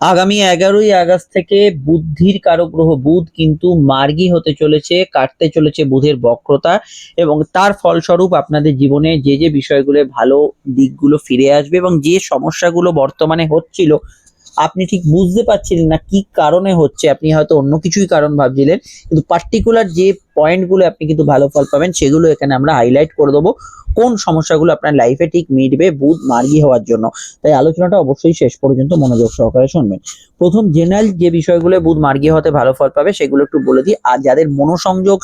আগামী এগারোই আগস্ট থেকে বুদ্ধির কারক গ্রহ বুধ কিন্তু মার্গী হতে চলেছে, কাটতে চলেছে বুধের বক্রতা এবং তার ফলস্বরূপ আপনাদের জীবনে যে যে বিষয়গুলো ভালো দিকগুলো ফিরে আসবে এবং যে সমস্যাগুলো বর্তমানে হচ্ছিল, আপনি ঠিক বুঝতে পারছিলেন না কি কারণে হচ্ছে, আপনি হয়তো অন্য কিছুই কারণ ভাবছিলেন, কিন্তু পার্টিকুলার যে পয়েন্টগুলো আপনি কিন্তু ভালো ফল পাবেন, সেগুলো এখানে আমরা হাইলাইট করে দেবো। কোন সমস্যাগুলো আপনার লাইফে ঠিক মিটবে, বুধ মার্গী হওয়ার জন্য। তাই আলোচনাটা অবশ্যই শেষ পর্যন্ত মনোযোগ সহকারে শুনবেন। প্রথম জেনারেল যে বিষয়গুলো বুধ মার্গী হতে ভালো ফল পাবে, সেগুলো একটু বলে দিই। আর যাদের মনোসংযোগ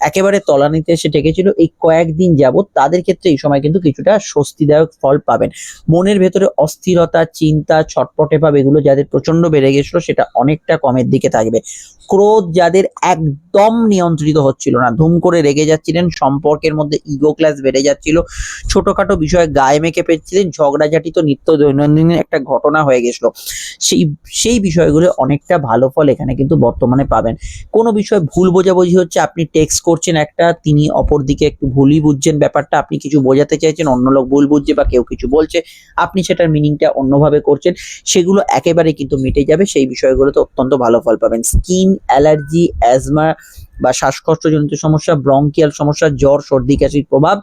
একেবারে তলানিতে এসে ঠেকেছিল, এই কয়েকদিন যাবত তাদের ক্ষেত্রে এই সময় কিন্তু কিছুটা স্বস্তিদায়ক ফল পাবেন। মনের ভেতরে অস্থিরতা, চিন্তা, ছটপটে ভাব, এগুলো যাদের প্রচণ্ড বেড়ে গেছিল, সেটা অনেকটা কমের দিকে থাকবে। ক্রোধ যাদের একদম নিয়ন্ত্রিত হচ্ছিল না, ধুম করে রেগে যাচ্ছিলেন, সম্পর্কের মধ্যে ইগো ক্লাস বেড়ে যাচ্ছিল। ছোটখাটো বিষয়ে গায়ে মেখে পেয়েছিলেন ঝগড়াঝাটি তো নিত্য দৈনন্দিনের একটা ঘটনা হয়ে গেছিল। সেই সেই বিষয়গুলো অনেকটা ভালো ফল এখানে কিন্তু বর্তমানে পাবেন। কোনো বিষয় ভুল বোঝাবুঝি হচ্ছে, আপনি টেক্সট করছেন একটা, তিনি অপর দিকে একটু ভুলই বুঝছেন ব্যাপারটা, আপনি কিছু বোঝাতে চাইছেন, অন্য লোক ভুল বুঝছে বা কেউ কিছু বলছে, আপনি সেটার মিনিংটা অন্যভাবে করছেন, সেগুলো একেবারে কিন্তু মিটে যাবে, সেই বিষয়গুলোতে অত্যন্ত ভালো ফল পাবেন। স্কিন অ্যালার্জি অ্যাজমা বা শ্বাসকষ্টজনিত সমস্যা, ব্রঙ্কিয়াল সমস্যা, জ্বর, সর্দি, কাশির প্রভাব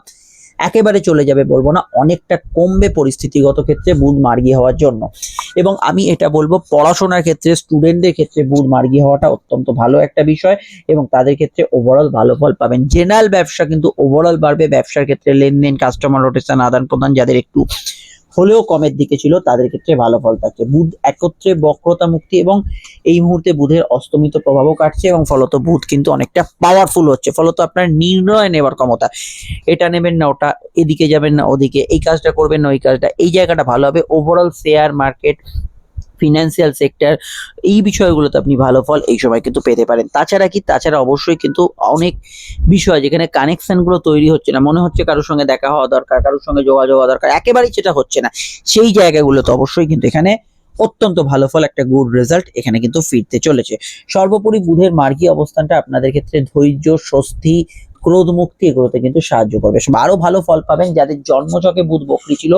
একেবারে চলে যাবে বলব না, অনেকটা কমবে পরিস্থিতিগত ক্ষেত্রে বুধ মার্গী হওয়ার জন্য। এবং আমি এটা বলব, পড়াশোনার ক্ষেত্রে, স্টুডেন্টদের ক্ষেত্রে বুধ মার্গী হওয়াটা অত্যন্ত ভালো একটা বিষয় এবং তাদের ক্ষেত্রে ওভারঅল ভালো ফল পাবেন। জেনারেল ব্যবসা কিন্তু ওভারঅল বাড়বে, ব্যবসার ক্ষেত্রে লেনদেন কাস্টমার রোটেশন আদান প্রদান যাদের একটু হলেও কমের দিকে ছিল, তাদের ক্ষেত্রে ভালো ফল থাকছে। বুধ একত্রে বক্রতা মুক্তি এবং এই মুহূর্তে বুধের অস্তমিত প্রভাবও কাটছে এবং ফলত বুধ কিন্তু অনেকটা পাওয়ারফুল হচ্ছে। ফলত আপনার নির্ণয় নেবার ক্ষমতা। এটা নেবেন না, ওটা এদিকে যাবেন না, ওদিকে। এই কাজটা করবেন না, ওই কাজটা। এই জায়গাটা ভালো হবে। Overall share market financial sector এই বিষয়গুলোতে আপনি ভালো ফল এই সময় কিন্তু পেতে পারেন। তাছাড়া কি, তাছাড়া অবশ্যই কিন্তু অনেক বিষয় যেখানে কানেকশনগুলো তৈরি হচ্ছে না। মনে হচ্ছে কারোর সঙ্গে দেখা হওয়া দরকার, কারোর সঙ্গে যোগাযোগ হওয়া দরকার। একেবারেই সেটা হচ্ছে না। সেই জায়গাগুলোতে অবশ্যই কিন্তু এখানে অত্যন্ত ভালো ফল, একটা গুড রেজাল্ট এখানে কিন্তু ফিরতে চলেছে। সর্বোপরি বুধের মার্গী অবস্থানটা আপনাদের ক্ষেত্রে ধৈর্য, স্বস্তি ক্রোধ মুক্তি এগুলোতে কিন্তু সাহায্য করবে। আরও ভালো ফল পাবেন যাদের জন্মচকে বুধ বকরি ছিল,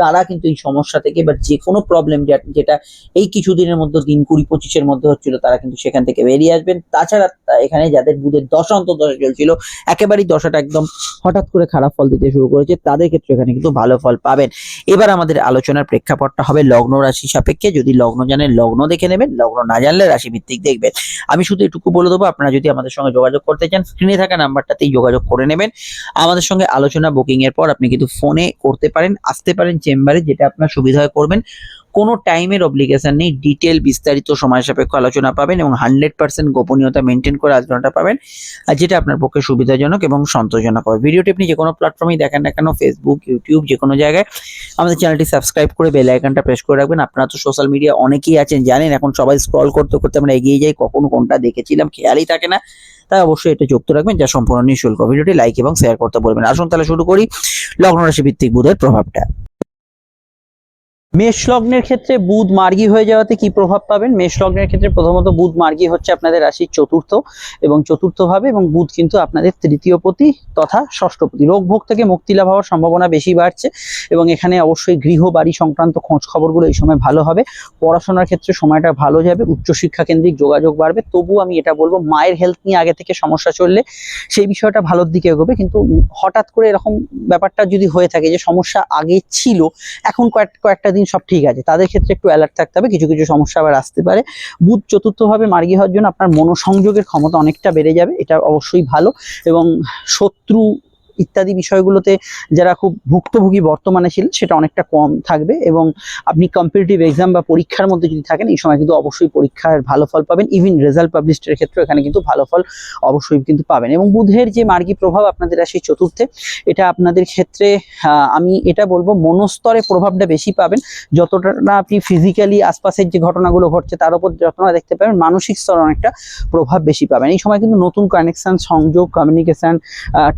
তারা কিন্তু এই সমস্যা থেকে বা যে কোনো প্রবলেম যেটা এই কিছুদিনের মধ্যে, দিন কুড়ি পঁচিশের মধ্যে হচ্ছিল, তারা কিন্তু সেখান থেকে বেরিয়ে আসবেন। তাছাড়া এখানে যাদের বুধের দশা অন্তর্দশা চলছিল, একেবারেই দশাটা একদম হঠাৎ করে খারাপ ফল দিতে শুরু করেছে, তাদের ক্ষেত্রে এখানে কিন্তু ভালো ফল পাবেন। এবার আমাদের আলোচনার প্রেক্ষাপটটা হবে লগ্ন রাশি সাপেক্ষে। যদি লগ্ন জানেন, লগ্ন দেখে নেবেন, লগ্ন না জানলে রাশি ভিত্তিক দেখবেন। আমি শুধু এটুকু বলে দেবো, আপনারা যদি আমাদের সঙ্গে যোগাযোগ করতে চান স্ক্রিনে থাকা নাম্বারটাতেই যোগাযোগ করে নেবেন। আমাদের সঙ্গে আলোচনা বুকিং এর পর আপনি কিন্তু ফোনে করতে পারেন, আসতে পারেন চেম্বারে যেটা আপনার সুবিধা করবেন। কোনো টাইমের অব্লিগেশন নেই ডিটেল বিস্তারিত সময় সাপেক্ষ আলোচনা পাবেন এবং হান্ড্রেড পার্সেন্ট গোপনীয়তা মেনটেন করে আলোচনাটা পাবেন, আর যেটা আপনার পক্ষে সুবিধাজনক এবং সন্তোষজনক হবে। ভিডিওটি আপনি যে কোনো প্ল্যাটফর্মেই দেখেন না কেন ফেসবুক ইউটিউব যে কোনো জায়গায়, আমাদের চ্যানেলটি সাবস্ক্রাইব করে বেল আইকনটা প্রেস করে রাখবেন। আপনারা তো সোশ্যাল মিডিয়া অনেকেই আছেন, জানেন এখন সবাই স্ক্রল করতে করতে আমরা এগিয়ে যাই, কখন কোনটা দেখেছিলাম, খেয়ালই থাকে না। তাই অবশ্যই এটা যুক্ত রাখবেন, যা সম্পূর্ণ নিঃশুল্ক। ভিডিওটি লাইক এবং শেয়ার করতে বলবেন। আসুন তাহলে শুরু করি লগ্ন রাশি ভিত্তিক বুধের প্রভাবটা। মেষ লগ্নের ক্ষেত্রে বুধ মার্গী হয়ে যাওয়াতে কি প্রভাব পাবেন? মেষ লগ্নের ক্ষেত্রে প্রথমত বুধ মার্গী হচ্ছে আপনাদের রাশির চতুর্থ এবং চতুর্থ ভাবে এবং বুধ কিন্তু আপনাদের তৃতীয় পতি তথা ষষ্ঠপতি রোগ ভোগ থেকে মুক্তি লাভ হওয়ার সম্ভাবনা বেশি বাড়ছে এবং এখানে অবশ্যই গৃহ, বাড়ি সংক্রান্ত খোঁজ খবরগুলো এই সময় ভালো হবে। পড়াশোনার ক্ষেত্রে সময়টা ভালো যাবে, উচ্চশিক্ষা কেন্দ্রিক যোগাযোগ বাড়বে। তবু আমি এটা বলব, মায়ের হেলথ নিয়ে আগে থেকে সমস্যা চললে সেই বিষয়টা ভালোর দিকে এগোবে। কিন্তু হঠাৎ করে এরকম ব্যাপারটা যদি হয়ে থাকে যে সমস্যা আগে ছিল, এখন কয়েক, কয়েকটা দিন সব ঠিক আছে। তাদের ক্ষেত্রে একটু অ্যালার্ট থাকতে হবে, কিছু কিছু সমস্যা আবার আসতে পারে। বুধ চতুর্থভাবে মার্গী হওয়ার জন্য আপনার মনোসংযোগের ক্ষমতা অনেকটা বেড়ে যাবে, এটা অবশ্যই ভালো। এবং শত্রু ইত্যাদি বিষয়গুলোতে যারা খুব ভুক্তভোগী বর্তমানে ছিলেন, সেটা অনেকটা কম থাকবে এবং আপনি কম্পিটিটিভ এক্সাম বা পরীক্ষার মধ্যে যদি থাকেন, এই সময় কিন্তু অবশ্যই পরীক্ষার ভালো ফল পাবেন। ইভেন রেজাল্ট পাবলিশের ক্ষেত্রে এখানে কিন্তু ভালো ফল অবশ্যই কিন্তু পাবেন। এবং বুধের যে মার্গী প্রভাব আপনাদের আসে চতুর্থে, এটা আপনাদের ক্ষেত্রে আমি এটা বলব, মনস্তরে প্রভাবটা বেশি পাবেন। যতটা না আপনি ফিজিক্যালি আশপাশের যে ঘটনাগুলো ঘটছে, তার উপর যতটা দেখতে পাবেন, মানসিক স্তরে অনেকটা প্রভাব বেশি পাবেন। এই সময় কিন্তু নতুন কানেকশন সংযোগ কমিউনিকেশন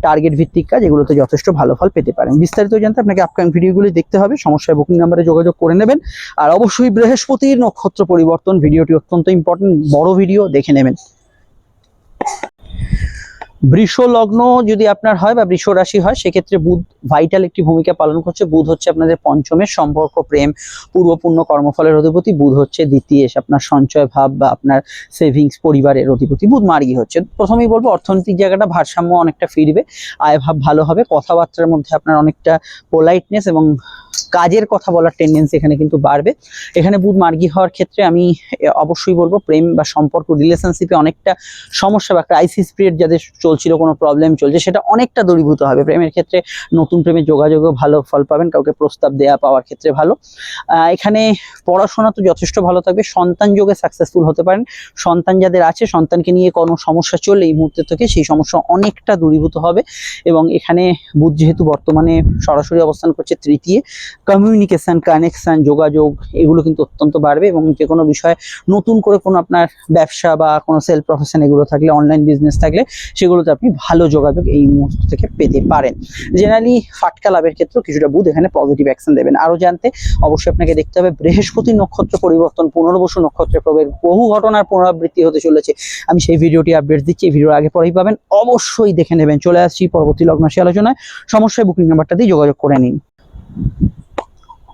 টার্গেট ভিত্তিক কাজ এগুলোতে যথেষ্ট ভালো ফল পেতে পারেন। বিস্তারিত জানতে আপনাকে আপকামিং ভিডিওগুলি দেখতে হবে। সমস্যায় বুকিং নাম্বারে যোগাযোগ করে নেবেন। আর অবশ্যই বৃহস্পতির নক্ষত্র পরিবর্তন ভিডিওটি অত্যন্ত ইম্পর্টেন্ট বড় ভিডিও দেখে নেবেন। বৃষ লগ্ন যদি আপনার হয় বা বৃষ রাশি হয়, সেক্ষেত্রে বুধ ভাইটাল একটি ভূমিকা পালন করছে। বুধ হচ্ছে আপনাদের পঞ্চমের সম্পর্ক, প্রেম, পূর্বপূর্ণ কর্মফলের অধিপতি। বুধ হচ্ছে দ্বিতীয় আপনার সঞ্চয় ভাব বা আপনার সেভিংস পরিবারের অধিপতি। বুধ মার্গি হচ্ছে। প্রথমেই বলব, অর্থনৈতিক জায়গাটা ভারসাম্য অনেকটা ফিরবে। আয় ভাব ভালো হবে। কথাবার্তার মধ্যে আপনার অনেকটা পোলাইটনেস এবং কাজের কথা বলার টেন্ডেন্সি এখানে কিন্তু বাড়বে। এখানে বুধ মার্গী হওয়ার ক্ষেত্রে আমি অবশ্যই বলব, প্রেম বা সম্পর্ক রিলেশনশিপে অনেকটা সমস্যা বা ক্রাইসিস পিরিয়ড যাদের চলছিল কোনো প্রবলেম চলছে, সেটা অনেকটা দূরীভূত হবে। প্রেমের ক্ষেত্রে নতুন প্রেমের যোগাযোগও ভালো ফল পাবেন, কাউকে প্রস্তাব দেয়া পাওয়ার ক্ষেত্রে ভালো। এখানে পড়াশোনা তো যথেষ্ট ভালো থাকবে, সন্তান যোগে সাকসেসফুল হতে পারেন। সন্তান যাদের আছে, সন্তানকে নিয়ে কোনো সমস্যা চললে এই মুহূর্তে থেকে সেই সমস্যা অনেকটা দূরীভূত হবে এবং এখানে বুধ যেহেতু বর্তমানে সরাসরি অবস্থান করছে তৃতীয়। কমিউনিকেশন কানেকশন যোগাযোগ, এগুলো কিন্তু অত্যন্ত বাড়বে এবং যে কোনো বিষয়ে নতুন করে কোনো আপনার ব্যবসা বা কোনো সেল প্রফেশন এগুলো থাকলে অনলাইন বিজনেস থাকলে সেগুলোতে আপনি ভালো যোগাযোগ এই মুহূর্ত থেকে পেতে পারেন। জেনারেলি ফাটকা লাভের ক্ষেত্রেও কিছুটা বুধ এখানে পজিটিভ অ্যাকশন দেবেন। আরও জানতে অবশ্যই আপনাকে দেখতে হবে বৃহস্পতি নক্ষত্র পরিবর্তন, পুনর্বসু নক্ষত্রের প্রবেশ। বহু ঘটনার পুনরাবৃত্তি হতে চলেছে। আমি সেই ভিডিওটি আপডেট দিচ্ছি ভিডিওর আগে পরেই পাবেন। অবশ্যই দেখে নেবেন। চলে আসছি পরবর্তী লগ্নশী আলোচনায়। সমস্যায় বুকিং নাম্বারটা দিয়ে যোগাযোগ করে নিন।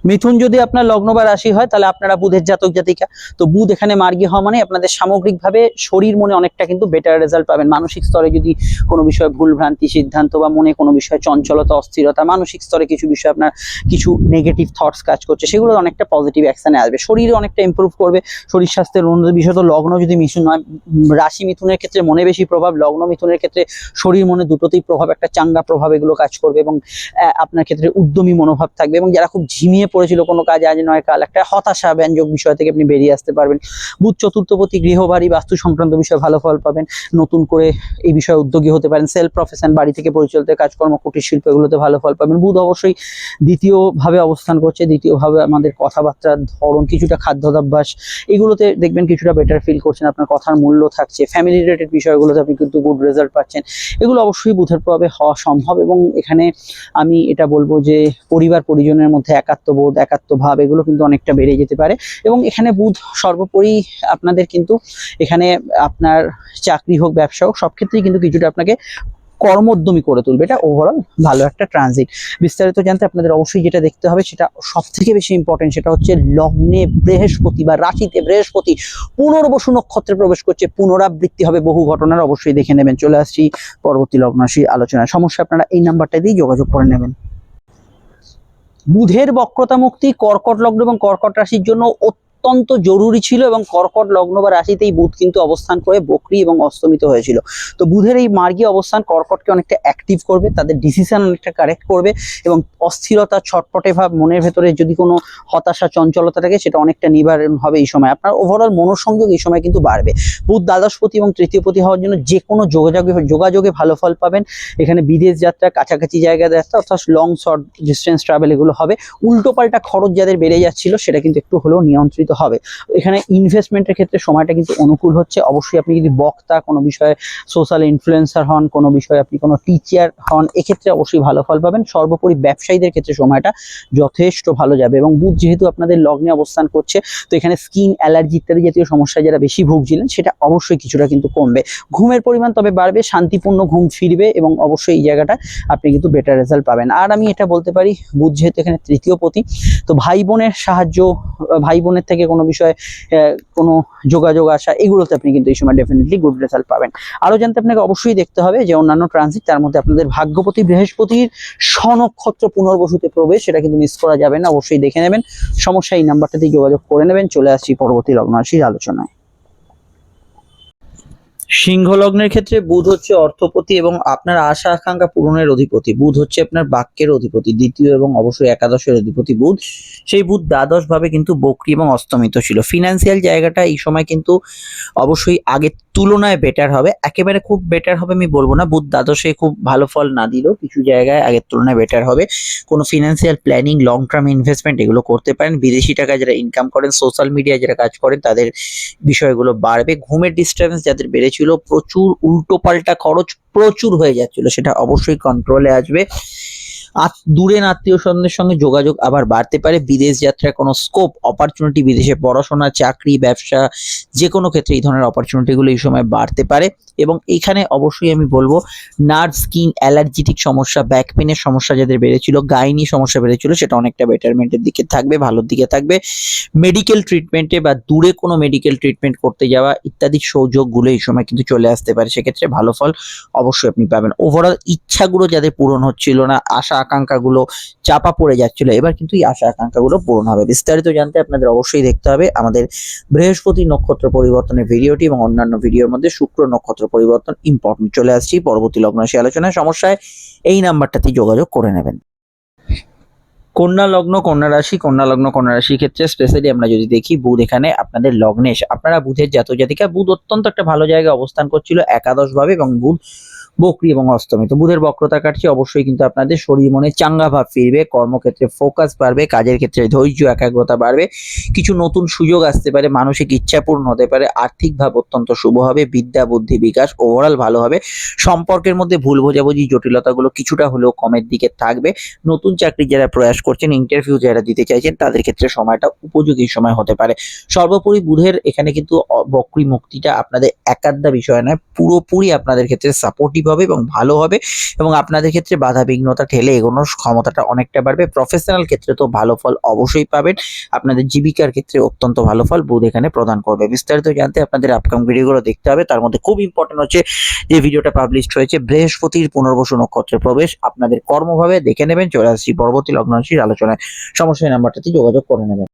মিথুন যদি আপনার লগ্ন বা রাশি হয়, তাহলে আপনারা বুধের জাতক জাতিকা। তো বুধ এখানে মার্গী হওয়া মানে আপনাদের সামগ্রিকভাবে শরীর মনে অনেকটা কিন্তু বেটার রেজাল্ট পাবেন। মানসিক স্তরে যদি কোনো বিষয়ে ভুল ভ্রান্তি, সিদ্ধান্ত বা মনে কোনো বিষয়ে চঞ্চলতা, অস্থিরতা, মানসিক স্তরে কিছু বিষয় আপনার কিছু নেগেটিভ থটস কাজ করছে, সেগুলো অনেকটা পজিটিভ অ্যাকশানে আসবে। শরীরে অনেকটা ইমপ্রুভ করবে। শরীর স্বাস্থ্যের উন্নত বিষয় তো লগ্ন যদি মিথুন হয় রাশি মিথুনের ক্ষেত্রে মনে বেশি প্রভাব, লগ্ন মিথুনের ক্ষেত্রে শরীর মনে দুটোতেই প্রভাব, একটা চাঙ্গা প্রভাব এগুলো কাজ করবে এবং আপনার ক্ষেত্রে উদ্যমী মনোভাব থাকবে এবং যারা খুব ঝিমিয়ে পড়েছিল কোনো কাজ, আজ নয় কাল। একটা হতাশা, ব্যঞ্জক বিষয় থেকে আপনি বেরিয়ে আসতে পারবেন। বুধ চতুর্থপতি গৃহবাড়ি, বাস্তু সংক্রান্ত বিষয়ে ভালো ফল পাবেন। নতুন করে এই বিষয়ে উদ্যোগী হতে পারেন। সেলফ প্রফেশন বাড়ি থেকে পরিচালিত কাজকর্ম, কুটির শিল্প এগুলোতে ভালো ফল পাবেন। বুধ অবশ্যই দ্বিতীয়ভাবে অবস্থান করছে, দ্বিতীয়ভাবে আমাদের কথাবার্তার ধরন, কিছুটা খাদ্যাভ্যাস, এগুলোতে দেখবেন কিছুটা বেটার ফিল করছেন। আপনার কথার মূল্য থাকছে। ফ্যামিলি রিলেটেড বিষয়গুলোতে আপনি কিন্তু গুড রেজাল্ট পাচ্ছেন। এগুলো অবশ্যই বুধের প্রভাবে হওয়া সম্ভব এবং এখানে আমি এটা বলব যে পরিবার পরিজনের মধ্যে একাত্মবোধ একাত্মভাব, এগুলো কিন্তু অনেকটা বেড়ে যেতে পারে। এবং এখানে বুধ সর্বোপরি আপনাদের কিন্তু এখানে আপনার চাকরি হোক, ব্যবসা হোক, সব ক্ষেত্রেই কিন্তু কিছুটা আপনাকে কর্মোদ্যমী করে তুলবে। এটা ওভারঅল ভালো একটা ট্রানজিট বিস্তারিত জানতে আপনাদের অবশ্যই যেটা দেখতে হবে, সেটা সব থেকে বেশি ইম্পর্টেন্ট সেটা হচ্ছে লগ্নে বৃহস্পতি বা রাশিতে বৃহস্পতি পুনর্বসু নক্ষত্রে প্রবেশ করছে, পুনরাবৃত্তি হবে বহু ঘটনার, অবশ্যই দেখে নেবেন। চলে আসছি পরবর্তী লগ্নাশী আলোচনায়। সমস্যা আপনারা এই নাম্বারটা দিয়ে যোগাযোগ করে নেবেন। বুধের বক্রতা মুক্তি কর্কট লগ্ন এবং কর্কট রাশির জন্য অত্যন্ত জরুরি ছিল এবং কর্কট লগ্ন বা রাশিতেই বুধ কিন্তু অবস্থান করে বকরি এবং অস্তমিত হয়েছিল। তো বুধের এই মার্গী অবস্থান কর্কটকে অনেকটা অ্যাক্টিভ করবে, তাদের ডিসিশন অনেকটা কারেক্ট করবে এবং অস্থিরতা, ছটপটে ভাব, মনের ভেতরে যদি কোনো হতাশা, চঞ্চলতা থাকে সেটা অনেকটা নিবারণ হবে এই সময়। আপনার ওভারঅল মনোসংযোগ এই সময় কিন্তু বাড়বে। বুধ দ্বাদশপতি এবং তৃতীয়পতি হওয়ার জন্য যে কোনো যোগাযোগে যোগাযোগে ভালো ফল পাবেন। এখানে বিদেশ যাত্রা, কাছাকাছি জায়গায় যাত্রা, অর্থাৎ লং শর্ট ডিস্টেন্স ট্রাভেল এগুলো হবে। উল্টোপাল্টা খরচ যাদের বেড়ে যাচ্ছিল সেটা কিন্তু একটু হলেও নিয়ন্ত্রিত হবে। এখানে ইনভেস্টমেন্টের ক্ষেত্রে সময়টা কিন্তু অনুকূল হচ্ছে। অবশ্যই আপনি যদি বক্তা, কোনো বিষয়ে সোশ্যাল ইনফ্লুয়েন্সার হন, কোনো বিষয়ে আপনি কোনো টিচার হন, এক্ষেত্রে অবশ্যই ভালো ফল পাবেন। সর্বোপরি ব্যবসায়ীদের ক্ষেত্রে সময়টা যথেষ্ট ভালো যাবে এবং বুধ যেহেতু আপনাদের লগ্নে অবস্থান করছে, তো এখানে স্কিন অ্যালার্জি ইত্যাদি জাতীয় সমস্যায় যারা বেশি ভুগছিলেন, সেটা অবশ্যই কিছুটা কিন্তু কমবে। ঘুমের পরিমাণ তবে বাড়বে, শান্তিপূর্ণ ঘুম ফিরবে এবং অবশ্যই এই জায়গাটা আপনি কিন্তু বেটার রেজাল্ট পাবেন। আর আমি এটা বলতে পারি, বুধ যেহেতু এখানে তৃতীয় পতি, তো ভাই বোনের সাহায্য, ভাই বোনের থেকে কোনো বিষয়ে কোনো যোগাযোগ আসা, এগুলোতে আপনি কিন্তু এই সময় ডেফিনেটলি গুড রেজাল্ট পাবেন। আরও জানতে আপনাকে অবশ্যই দেখতে হবে যে অন্যান্য ট্রানজিট তার মধ্যে আপনাদের ভাগ্যপতি বৃহস্পতির স্বনক্ষত্র পুনর্বসুতে প্রবেশ, সেটা কিন্তু মিস করা যাবে না, অবশ্যই দেখে নেবেন। সমস্যা এই নাম্বারটাতেই যোগাযোগ করে নেবেন। চলে আসছি পরবর্তী লগ্ন রাশির আলোচনায়। সিংহ লগ্নের ক্ষেত্রে বুধ হচ্ছে অর্থপতি এবং আপনার আশা আকাঙ্ক্ষা পূরণের অধিপতি। বুধ হচ্ছে আপনার বাক্যের অধিপতি, দ্বিতীয় এবং অবশ্যই একাদশের অধিপতি বুধ। সেই বুধ দ্বাদশ ভাবে কিন্তু বক্রি এবং অস্তমিত ছিল। ফিনান্সিয়াল জায়গাটা এই সময় কিন্তু অবশ্যই আগের তুলনায় বেটার হবে। একেবারে খুব বেটার হবে আমি বলব না। বুধ দ্বাদশে খুব ভালো ফল না দিলেও কিছু জায়গায় আগের তুলনায় বেটার হবে। কোনো financial planning long term investment এগুলো করতে পারেন। বিদেশি টাকা যারা ইনকাম করেন সোশ্যাল মিডিয়ায় যারা কাজ করেন, তাদের বিষয়গুলো বাড়বে। ঘুমের ডিস্টার্বেন্স যাদের বেড়েছিল, প্রচুর উল্টোপাল্টা খরচ প্রচুর হয়ে যাচ্ছিল, সেটা অবশ্যই কন্ট্রোলে আসবে। দূরের আত্মীয় স্বজনের সঙ্গে যোগাযোগ আবার বাড়তে পারে। বিদেশ যাত্রার কোনো স্কোপ অপরচুনিটি বিদেশে পড়াশোনা, চাকরি, ব্যবসা যে কোনো ক্ষেত্রে এই ধরনের অপরচুনিটিগুলো এই সময় বাড়তে পারে। এবং এখানে অবশ্যই আমি বলব নার্ভ স্কিন অ্যালার্জিটিক সমস্যা ব্যাক পেনের সমস্যা যাদের বেড়েছিল, গাইনি সমস্যা বেড়েছিল, সেটা অনেকটা বেটারমেন্টের দিকে থাকবে, ভালোর দিকে থাকবে। মেডিকেল ট্রিটমেন্টে বা দূরে কোনো মেডিকেল ট্রিটমেন্ট করতে যাওয়া ইত্যাদি সুযোগগুলো এই সময় কিন্তু চলে আসতে পারে। সেক্ষেত্রে ভালো ফল অবশ্যই আপনি পাবেন। ওভারঅল ইচ্ছাগুলো যাদের পূরণ হচ্ছিল না, আশা আকাঙ্ক্ষাগুলো চাপা পড়ে যাচ্ছিল। এবার কিন্তু এই আশা আকাঙ্ক্ষাগুলো পূরণ হবে। বিস্তারিত জানতে আপনাদের অবশ্যই দেখতে হবে আমাদের বৃহস্পতি নক্ষত্র পরিবর্তনের ভিডিওটি এবং অন্যান্য ভিডিওর মধ্যে শুক্র নক্ষত্র পরিবর্তন ইম্পর্টেন্ট চলে আসছি। পরবর্তী লগ্ন রাশি আলোচনায় সমস্যায় এই নাম্বারটাতে যোগাযোগ করে নেবেন। কন্যা লগ্ন, কন্যা রাশি, কন্যা লগ্ন, কন্যা রাশির ক্ষেত্রে স্পেশালি আমরা যদি দেখি বুধ এখানে আপনাদের লগ্নে এসে- আপনারা বুধের জাতক জাতিকা, বুধ অত্যন্ত একটা ভালো জায়গায় অবস্থান করছিল একাদশ ভাবে এবং বুধ বকরি এবং অস্তমিত বুধের বক্রতা কাটছে, অবশ্যই কিন্তু আপনাদের শরীর মনে চাঙ্গা ভাব ফিরবে, কর্মক্ষেত্রে ফোকাস বাড়বে, কাজের ক্ষেত্রে ধৈর্য, একাগ্রতা বাড়বে, কিছু নতুন সুযোগ আসতে পারে, মানসিক ইচ্ছা পূর্ণ হতে পারে, আর্থিক ভাব অত্যন্ত শুভ হবে, বিদ্যা, বুদ্ধি বিকাশ ওভারঅল ভালো হবে, সম্পর্কের মধ্যে ভুল বোঝাবুঝি, জটিলতাগুলো কিছুটা হলেও কমের দিকে থাকবে, নতুন চাকরি যারা প্রয়াস করছেন ইন্টারভিউ যারা দিতে চাইছেন, তাদের ক্ষেত্রে সময়টা উপযোগী সময় হতে পারে। সর্বোপরি বুধের এখানে কিন্তু বক্রী মুক্তিটা আপনাদের একাদ্দা বিষয় নয়, পুরোপুরি আপনাদের ক্ষেত্রে সাপোর্টিভ হবে এবং ভালো হবে এবং আপনাদের ক্ষেত্রে বাধা বিঘ্নতা ঠেলে এগোনোর ক্ষমতাটা অনেকটা বাড়বে। প্রফেশনাল ক্ষেত্রে তো ভালো ফল অবশ্যই পাবেন। আপনাদের জীবিকার ক্ষেত্রে অত্যন্ত ভালো ফল বুধ এখানে প্রদান করবে। বিস্তারিত জানতে আপনাদের আপকাম ভিডিওগুলো দেখতে হবে। তার মধ্যে খুব ইম্পর্টেন্ট হচ্ছে যে ভিডিওটা পাবলিশ হয়েছে, বৃহস্পতির পুনর্বসু নক্ষত্রে প্রবেশ। আপনাদের কর্মভাবে দেখে নেবেন, চলে আসছি পরবর্তী লগ্ন রাশির আলোচনায় সমস্যায় নাম্বারটাতে যোগাযোগ করে নেবেন।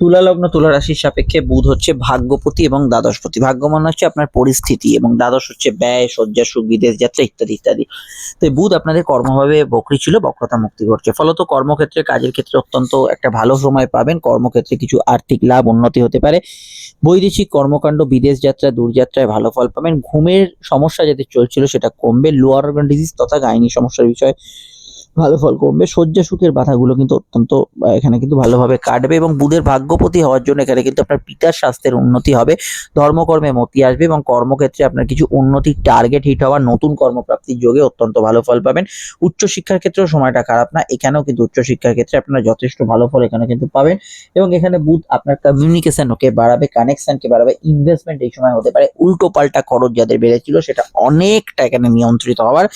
তুলা লগ্ন তুলা রাশির সাপেক্ষে বুধ হচ্ছে ভাগ্যপতি এবং দ্বাদশপতি। ভাগ্য মানে হচ্ছে আপনার পরিস্থিতি এবং দ্বাদশ হচ্ছে ব্যয়, শয্যা, সুখ বিদেশ যাত্রা ইত্যাদি ইত্যাদি। তো বুধ আপনাদের কর্মভাবে বকরি ছিল, বক্রতা মুক্তি ঘটছে। ফলত কর্মক্ষেত্রে কাজের ক্ষেত্রে অত্যন্ত একটা ভালো সময় পাবেন। কর্মক্ষেত্রে কিছু আর্থিক লাভ উন্নতি হতে পারে। বৈদেশিক কর্মকাণ্ড, বিদেশ যাত্রা, দূরযাত্রায় ভালো ফল পাবেন। ঘুমের সমস্যা যাদের চলছিল সেটা কমবে। লোয়ার অর্গান ডিজিজ তথা গাইনি সমস্যার বিষয়ে ভালো ফল কমবে। শয্যা সুখের বাধাগুলো কিন্তু অত্যন্ত এখানে কিন্তু ভালোভাবে কাটবে এবং বুধের ভাগ্যপতি হওয়ার জন্য এখানে কিন্তু আপনার পিতার স্বাস্থ্যের উন্নতি হবে, ধর্মকর্মে মতি আসবে এবং কর্মক্ষেত্রে আপনার কিছু উন্নতির টার্গেট হিট হওয়া নতুন কর্মপ্রাপ্তির যোগে অত্যন্ত ভালো ফল পাবেন। উচ্চশিক্ষার ক্ষেত্রেও সময়টা খারাপ না, এখানেও কিন্তু উচ্চশিক্ষার ক্ষেত্রে আপনারা যথেষ্ট ভালো ফল এখানে কিন্তু পাবেন এবং এখানে বুধ আপনার কমিউনিকেশনকে বাড়াবে কানেকশনকে বাড়াবে ইনভেস্টমেন্ট এই সময় হতে পারে, উল্টো পাল্টা খরচ যাদের বেড়েছিল সেটা অনেকটা এখানে নিয়ন্ত্রিত হওয়ার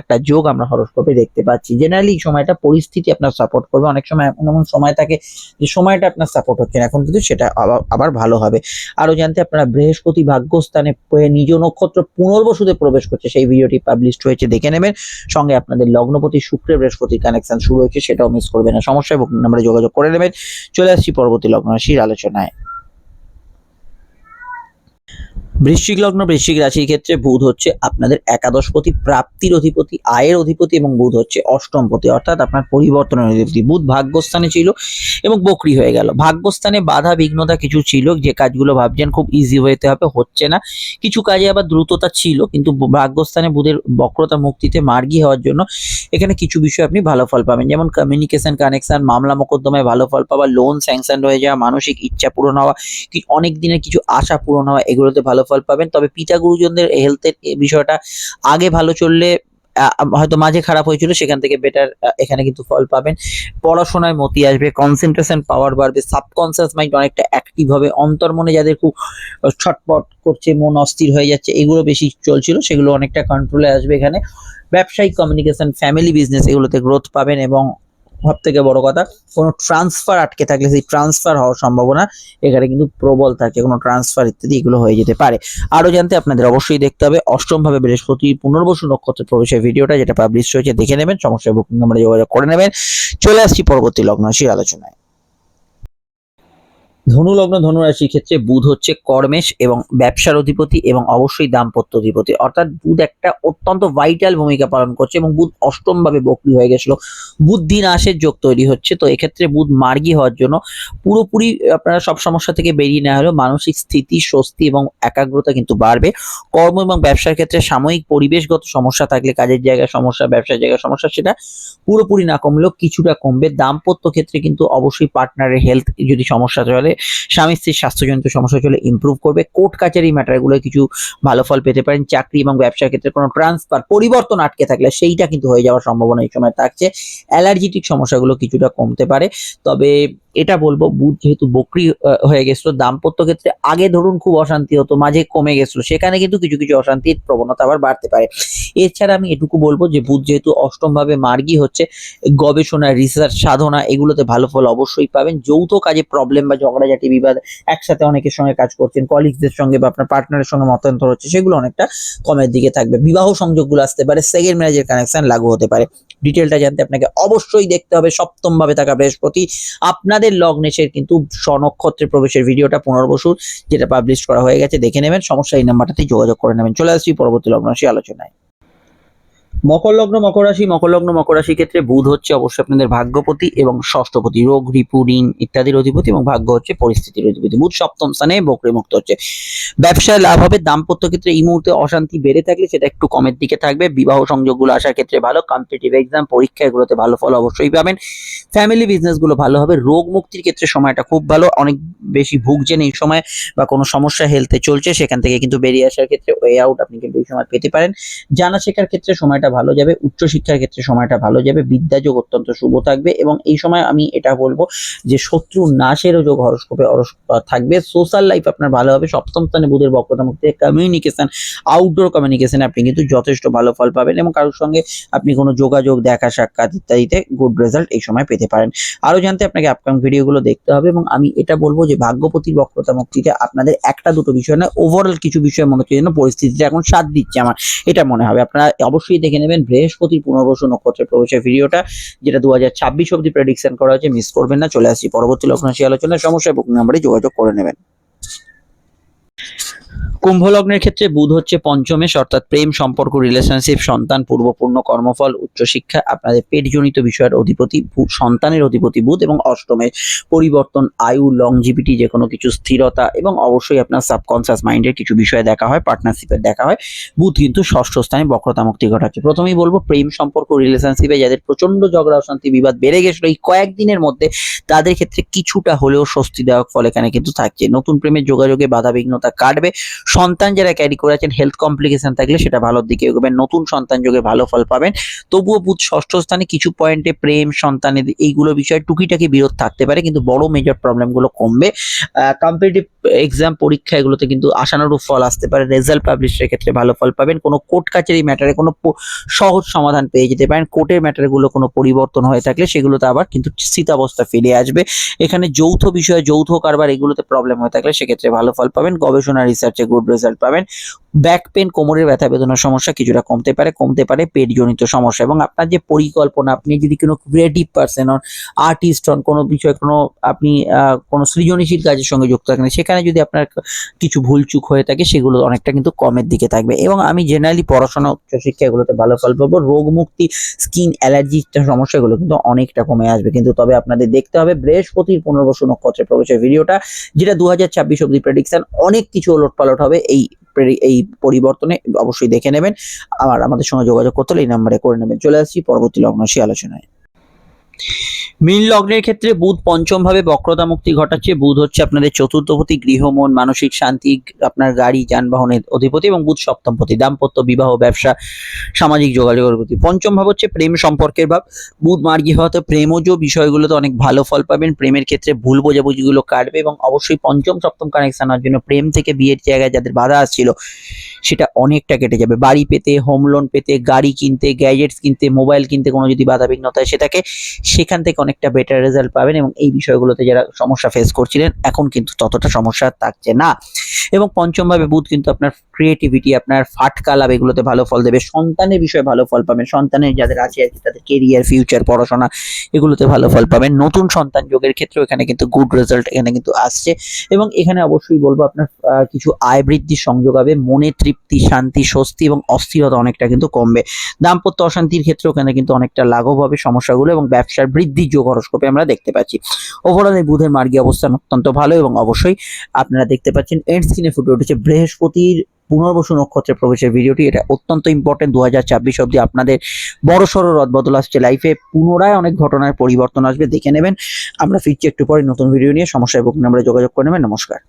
একটা যোগ আমরা হরস্কোপে দেখতে পাচ্ছি জেনারেলি সময়টা পরিস্থিতি আপনার সাপোর্ট করবে। অনেক সময় এমন এমন সময় থাকে যে সময়টা আপনার সাপোর্ট হচ্ছে না। এখন কিন্তু সেটা আবার- ভালো হবে। আরও জানতে আপনারা বৃহস্পতি ভাগ্যস্থানে নিজ নক্ষত্র পুনর্বসুতে প্রবেশ করছে, সেই ভিডিওটি পাবলিশড হয়েছে, দেখে নেবেন। সঙ্গে আপনাদের লগ্নপতি শুক্রে বৃহস্পতি কানেকশন শুরু হয়েছে, সেটাও মিস করবেন না। সমস্যায় নাম্বারে যোগাযোগ করে নেবেন। চলে আসছি পরবর্তী লগ্ন রাশির আলোচনায়। বৃশ্চিক লগ্ন, বৃশ্চিক রাশির ক্ষেত্রে বুধ হচ্ছে আপনাদের একাদশপতি, প্রাপ্তির অধিপতি, আয়ের অধিপতি এবং বুধ হচ্ছে অষ্টমপতি, অর্থাৎ আপনার পরিবর্তনের অধিপতি। বুধ ভাগ্যস্থানে ছিল এবং বকরি হয়ে গেল। ভাগ্যস্থানে বাধা, বিঘ্নতা কিছু ছিল, যে কাজগুলো ভাবছেন খুব ইজি হইতে হবে, হচ্ছে না। কিছু কাজে আবার দ্রুততা ছিল, কিন্তু ভাগ্যস্থানে বুধের বক্রতা মুক্তিতে মার্গী হওয়ার জন্য এখানে কিছু বিষয় আপনি ভালো ফল পাবেন। যেমন কমিউনিকেশন কানেকশন মামলা মোকদ্দমায় ভালো ফল পাওয়া লোন স্যাংশন হয়ে যাওয়া, মানসিক ইচ্ছা পূরণ হওয়া অনেক দিনের কিছু আশা পূরণ হওয়া, এগুলোতে ভালো ফল পাবেন। তবে পিতা গুরুজনদের হেলথের বিষয়টা আগে ভালো চললে হয়তো মাঝে খারাপ হয়েছিল, সেখান থেকে বেটার এখানে কিন্তু ফল পাবেন। পড়াশোনায় মতি আসবে কনসেন্ট্রেশন পাওয়ার বাড়বে সাবকনসিয়াস মাইন্ড অনেকটা অ্যাক্টিভ হবে। অন্তর্মনে যাদের খুব ছটপট করছে, মন অস্থির হয়ে যাচ্ছে, এগুলো বেশি চলছিল, সেগুলো অনেকটা কন্ট্রোলে আসবে এখানে। ব্যবসায়িক কমিউনিকেশন ফ্যামিলি বিজনেস এগুলোতে গ্রোথ পাবেন এবং সব থেকে বড় কথা, কোনো ট্রান্সফার আটকে থাকলে সেই ট্রান্সফার হওয়ার সম্ভাবনা এখানে কিন্তু প্রবল থাকে, কোনো ট্রান্সফার ইত্যাদি এগুলো হয়ে যেতে পারে। আরও জানতে আপনাদের অবশ্যই দেখতে হবে অষ্টমভাবে বৃহস্পতি পুনর্বসু নক্ষত্র প্রবেশের ভিডিওটা, যেটা পাবলিশ হয়েছে দেখে নেবেন, সমস্যায় বুকিং নাম্বারে যোগাযোগ করে নেবেন। চলে আসছি পরবর্তী লগ্ন রাশির আলোচনায়। ধনু লগ্ন ধনু রাশির ক্ষেত্রে বুধ হচ্ছে কর্মেশ এবং ব্যবসার অধিপতি এবং অবশ্যই দাম্পত্য অধিপতি। অর্থাৎ বুধ একটা অত্যন্ত ভাইটাল ভূমিকা পালন করছে এবং বুধ অষ্টম ভাবে বকরি হয়ে গেছিল। বুদ্ধি নাশের যোগ তৈরি হচ্ছে, তো এক্ষেত্রে বুধ মার্গী হওয়ার জন্য পুরোপুরি আপনারা সব সমস্যা থেকে বেরিয়ে না হলেও মানসিক স্থিতি, স্বস্তি এবং একাগ্রতা কিন্তু বাড়বে। কর্ম এবং ব্যবসার ক্ষেত্রে সাময়িক পরিবেশগত সমস্যা থাকলে, কাজের জায়গায় সমস্যা, ব্যবসার জায়গায় সমস্যা, সেটা পুরোপুরি না কমলেও কিছুটা কমবে। দাম্পত্য ক্ষেত্রে কিন্তু অবশ্যই পার্টনারের হেলথ যদি সমস্যা চলে স্বামী স্ত্রীর স্বাস্থ্যজনিত সমস্যা চলে ইম্প্রুভ করবে। কোর্ট কাচারি ম্যাটারগুলো কিছু ভালো ফল পেতে পারেন। চাকরি এবং ব্যবসার ক্ষেত্রে কোনো ট্রান্সফার পরিবর্তন আটকে থাকলে সেইটা কিন্তু হয়ে যাওয়ার সম্ভাবনা এই সময় থাকছে। অ্যালার্জিটিক সমস্যাগুলো কিছুটা কমতে পারে। তবে এটা বলব বুধ যেহেতু বকরি হয়ে গেছিল, দাম্পত্য ক্ষেত্রে আগে ধরুন খুব অশান্তি হতো, মাঝে কমে গেছিল, সেখানে কিন্তু কিছু কিছু অশান্তির প্রবণতা আবার বাড়তে পারে। এছাড়া আমি এটুকু বলব যে বুধ যেহেতু অষ্টম ভাবে মার্গী হচ্ছে, গবেষণা রিসার্চ সাধনা, এগুলোতে ভালো ফল অবশ্যই পাবেন। যৌথ কাজে প্রবলেম বা ঝগড়াঝাটি, বিবাদ একসাথে অনেকের সঙ্গে কাজ করছেন কলিগদের সঙ্গে বা আপনার পার্টনারের সঙ্গে মতান্তর হচ্ছে, সেগুলো অনেকটা কমের দিকে থাকবে। বিবাহ সংযোগগুলো আসতে পারে সেকেন্ড ম্যারেজের কানেকশন লাগু হতে পারে। ডিটেলটা জানতে আপনাকে অবশ্যই দেখতে হবে সপ্তম ভাবে থাকা বৃহস্পতি। আপনাদের লগ্নেশের কিন্তু স্বনক্ষত্রে প্রবেশের ভিডিওটা পুনর্বসুর, যেটা পাবলিশ করা হয়ে গেছে, দেখে নেবেন। সমস্যা এই নাম্বারটাতেই যোগাযোগ করে নেবেন। চলে আসছি পরবর্তী লগ্ন রাশি আলোচনায়। মকর লগ্ন, মকর রাশি, মকর লগ্ন, মকর রাশির ক্ষেত্রে বুধ হচ্ছে অবশ্যই আপনাদের ভাগ্যপতি এবং ষষ্ঠপতি। রোগ, রিপু, ঋণ ইত্যাদির অধিপতি এবং ভাগ্য হচ্ছে পরিস্থিতির অধিপতি। বুধ সপ্তম স্থানে বকরি মুক্ত হচ্ছে। ব্যবসায় লাভ হবে। দাম্পত্য ক্ষেত্রে এই মুহূর্তে অশান্তি বেড়ে থাকলে সেটা একটু কমের দিকে থাকবে। বিবাহ সংযোগগুলো আসার ক্ষেত্রে ভালো। কম্পিটিটিভ এক্সাম পরীক্ষা এগুলোতে ভালো ফল অবশ্যই পাবেন। ফ্যামিলি বিজনেসগুলো ভালো হবে। রোগ মুক্তির ক্ষেত্রে সময়টা খুব ভালো। অনেক বেশি ভুগছেন এই সময় বা কোনো সমস্যা হেলথে চলছে, সেখান থেকে কিন্তু বেরিয়ে আসার ক্ষেত্রে ওয়ে আউট আপনি কিন্তু এই সময় পেতে পারেন। জানা শেখার ক্ষেত্রে সময়টা ভালো যাবে, উচ্চশিক্ষার ক্ষেত্রে সময়টা ভালো যাবে, বিদ্যাযোগ অত্যন্ত শুভ থাকবে এবং এই সময় আমি এটা বলব যে শত্রু নাশেরও যোগ হরস্কোপে থাকবে। সোশ্যাল লাইফ আপনার ভালো হবে। সপ্তম স্থানে বুধের বক্রতা মুক্তি কমিউনিকেশন আউটডোর কমিউনিকেশন আপনি কিন্তু যথেষ্ট ভালো ফল পাবেন এবং কারোর সঙ্গে আপনি কোনো যোগাযোগ, দেখা, সাক্ষাৎ ইত্যাদিতে গুড রেজাল্ট এই সময় পেতে পারেন। আরও জানতে আপনাকে আপকামিং ভিডিওগুলো দেখতে হবে এবং আমি এটা বলব যে ভাগ্যপতির বক্রতা মুক্তিতে আপনাদের একটা দুটো বিষয় না ওভারঅল কিছু বিষয় মনে হচ্ছে যেন পরিস্থিতিটা এখন সাথ দিচ্ছে আমার। এটা মনে হবে। আপনারা অবশ্যই দেখে নেবেন। বৃহস্পতির পুনর্বসু নক্ষত্রে প্রবেশের ভিডিওটা, যেটা দু হাজার ছাব্বিশ অব্দি প্রেডিকশন করা হয়েছে মিস করবেন না। চলে আসি পরবর্তী লগ্নাশী আলোচনা আলোচনায়। সমস্যা বুকিং নাম্বারে যোগাযোগ করে নেবেন। কুম্ভ লগ্নের ক্ষেত্রে বুধ হচ্ছে পঞ্চমেশ, অর্থাৎ প্রেম, সম্পর্ক রিলেশনশিপ সন্তান, পূর্বপূর্ণ কর্মফল, উচ্চশিক্ষা, আপনাদের পেটজনিত বিষয়ের অধিপতি সন্তানের অধিপতি বুধ এবং অষ্টমে পরিবর্তন, আয়ু লংজিভিটি যে কোনো কিছু, স্থিরতা এবং অবশ্যই আপনার সাবকনসিয়াস মাইন্ডের কিছু বিষয় দেখা হয় পার্টনারশিপের দেখা হয়। বুধ কিন্তু ষষ্ঠ স্থানে বক্রতা মুক্তি ঘটাচ্ছে। প্রথমেই বলব, প্রেম, সম্পর্ক রিলেশনশিপে যাদের প্রচণ্ড ঝগড়া, অশান্তি, বিবাদ বেড়ে গেছিল, এই কয়েকদিনের মধ্যে তাদের ক্ষেত্রে কিছুটা হলেও স্বস্তিদায়ক ফল এখানে কিন্তু থাকছে। নতুন প্রেমের যোগাযোগে বাধা বিঘ্নতা কাটবে। সন্তান যারা ক্যারি করে আছেন হেলথ কমপ্লিকেশন থাকলে সেটা ভালোর দিকে এগোবেন। নতুন সন্তান যোগে ভালো ফল পাবেন। তবুও বুধ ষষ্ঠ স্থানে কিছু পয়েন্টে প্রেম, সন্তানের এইগুলো বিষয়ে টুকিটাকি বিরোধ থাকতে পারে, কিন্তু বড় মেজর প্রবলেমগুলো কমবে। কম্পিটিটিভ এক্সাম পরীক্ষা এগুলোতে কিন্তু আশানুরূপ ফল আসতে পারে। রেজাল্ট পাবলিশের ক্ষেত্রে ভালো ফল পাবেন। কোনো কোর্ট কাচারি ম্যাটারে কোনো সহজ সমাধান পেয়ে যেতে পারেন। কোর্টের ম্যাটারগুলো কোনো পরিবর্তন হয়ে থাকলে সেগুলোতে আবার কিন্তু স্থিতাবস্থা ফিরে আসবে। এখানে যৌথ বিষয়ে যৌথ কারবার এগুলোতে প্রবলেম হয়ে থাকলে সেক্ষেত্রে ভালো ফল পাবেন। গবেষণা রিসার্চে গুড রেজাল্ট পাবেন। ব্যাক পেন কোমরের ব্যথা, বেদনার সমস্যা কিছুটা কমতে পারে। কমতে পারে পেটজনিত সমস্যা এবং আপনার যে পরিকল্পনা, আপনি যদি কোনো ক্রিয়েটিভ পার্সন হন আর্টিস্ট হন, কোনো বিষয়ে কোনো আপনি কোনো সৃজনশীল কাজের সঙ্গে যুক্ত থাকেন, সেখানে যদি আপনার কিছু ভুলচুক হয়ে থাকে, সেগুলো অনেকটা কিন্তু কমের দিকে থাকবে। এবং আমি জেনারেলি পড়াশোনা উচ্চশিক্ষা এগুলোতে ভালো ফল পাবো। রোগ মুক্তি স্কিন অ্যালার্জি সমস্যাগুলো কিন্তু অনেকটা কমে আসবে। কিন্তু তবে আপনাদের দেখতে হবে, বৃহস্পতির পুনর্বসু নক্ষত্রে প্রবেশের ভিডিওটা, যেটা দু হাজার ছাব্বিশ অব্দি প্রেডিকশন অনেক কিছু ওলট পালট হবে। এই এই পরিবর্তনে অবশ্যই দেখে নেবেন। আর আমাদের সঙ্গে যোগাযোগ করতে হলে এই নাম্বারে করে নেবেন। চলে আসছি পরবর্তী লগ্ন আলোচনায়। মীন লগ্নের ক্ষেত্রে বুধ পঞ্চম ভাবে বক্রতা মুক্তি ঘটাচ্ছে। বুধ হচ্ছে আপনাদের চতুর্থপতি গৃহ মন মানসিক শান্তি, আপনার গাড়ি, যানবাহনের অধিপতি এবং বুধ সপ্তমপতি। দাম্পত্য বিবাহ, ব্যবসা, সামাজিক যোগাযোগের প্রতি পঞ্চম ভাব হচ্ছে প্রেম সম্পর্কের ভাব। বুধ মার্গী হওয়াতে প্রেমজ বিষয়গুলোতে অনেক ভালো ফল পাবেন। প্রেমের ক্ষেত্রে ভুল বোঝাবুঝিগুলো কাটবে এবং অবশ্যই পঞ্চম, সপ্তম কানেকশন হওয়ার জন্য প্রেম থেকে বিয়ের জায়গায় যাদের বাধা আসছিল, সেটা অনেকটা কেটে যাবে। বাড়ি পেতে হোম লোন পেতে, গাড়ি কিনতে গ্যাজেটস কিনতে মোবাইল কিনতে কোনো যদি বাধা বিঘ্নতা সেটাকে সেখান থেকে অনেকটা বেটার রেজাল্ট পাবেন এবং এই বিষয়গুলোতে যারা সমস্যা ফেস করছিলেন, এখন কিন্তু ততটা সমস্যা থাকছে না। এবং পঞ্চমভাবে বুধ কিন্তু আপনার ক্রিয়েটিভিটি আপনার ফাটকা লাভ, এগুলোতে ভালো ফল দেবে। সন্তানের বিষয়ে ভালো ফল পাবেন। সন্তানের যাদের আছে আর কি, তাদের কেরিয়ার ফিউচার পড়াশোনা, এগুলোতে ভালো ফল পাবেন। নতুন সন্তান যোগের ক্ষেত্রেও এখানে কিন্তু গুড রেজাল্ট এখানে কিন্তু আসছে। এবং এখানে অবশ্যই বলব আপনার কিছু আয় বৃদ্ধির সংযোগ হবে। মনে তৃপ্তি, শান্তি, স্বস্তি এবং অস্থিরতা অনেকটা কিন্তু কমবে। দাম্পত্য অশান্তির ক্ষেত্রেও এখানে কিন্তু অনেকটা লাঘব হবে সমস্যাগুলো এবং ব্যবসার বৃদ্ধির যোগ হরস্কোপে আমরা দেখতে পাচ্ছি। ওভারঅল এই বুধের মার্গী অবস্থান অত্যন্ত ভালো এবং অবশ্যই আপনারা দেখতে পাচ্ছেন। এন্ড স্ক্রিনে ফুটে উঠেছে বৃহস্পতির পুনর্বসু নক্ষত্রে প্রবেশের ভিডিওটি, এটা অত্যন্ত ইম্পর্টেন্ট দু হাজার ছাব্বিশ অব্দি আপনাদের বড় সড়ো রদ বদল আসছে লাইফে পুনরায় অনেক ঘটনার পরিবর্তন আসবে, দেখে নেবেন। আমরা ফিরছি একটু পরে নতুন ভিডিও নিয়ে। সমস্যায় বুকিং নাম্বারে যোগাযোগ করে নেবেন। নমস্কার।